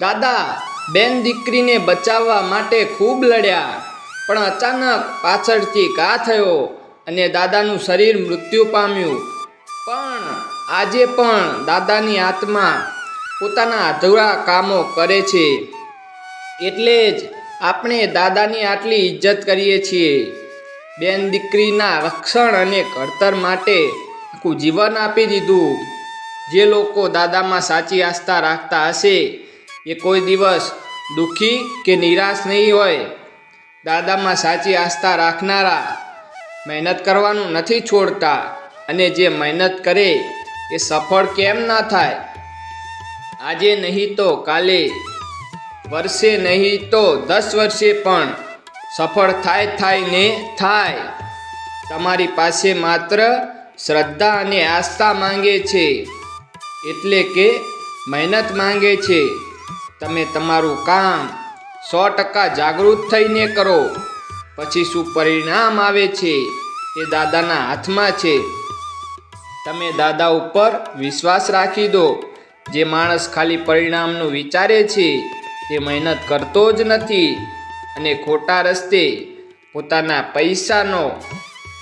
દાદા, બેન દીકરીને બચાવવા માટે ખૂબ લડ્યા, પણ અચાનક પાછળથી ઘા થયો અને દાદાનું શરીર મૃત્યુ પામ્યું. પણ આજે પણ દાદાની આત્મા પોતાના અધૂરા કામો કરે છે. એટલે જ આપણે દાદાની આટલી ઇજ્જત કરીએ છીએ. બેન દીકરીના રક્ષણ અને ઘડતર માટે આખું જીવન આપી દીધું. જે લોકો દાદામાં સાચી આસ્થા રાખતા હશે એ કોઈ દિવસ દુઃખી કે નિરાશ નહીં હોય. દાદામાં સાચી આસ્થા રાખનારા મહેનત કરવાનું નથી છોડતા અને જે મહેનત કરે એ સફળ કેમ ના થાય? આજે નહીં તો કાલે, વર્ષે નહીં તો દસ વર્ષે પણ સફળ થાય થાય ને થાય. તમારી પાસે માત્ર શ્રદ્ધા અને આસ્થા માંગે છે. એટલે કે મહેનત માંગે છે. તમે તમારું કામ સો ટકા જાગૃત થઈને કરો. પછી શું પરિણામ આવે છે? એ દાદાના હાથમાં છે. તમે દાદા ઉપર વિશ્વાસ રાખી દો. જે માણસ ખાલી પરિણામનું વિચારે છે, તે મહેનત કરતો જ નથી અને ખોટા રસ્તે પોતાના પૈસાનો,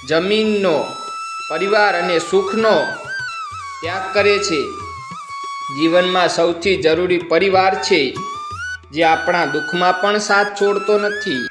જમીનનો, પરિવાર અને સુખનો ત્યાગ કરે છે. જીવનમાં સૌથી જરૂરી પરિવાર છે જે આપણા દુઃખમાં પણ સાથ છોડતો નથી.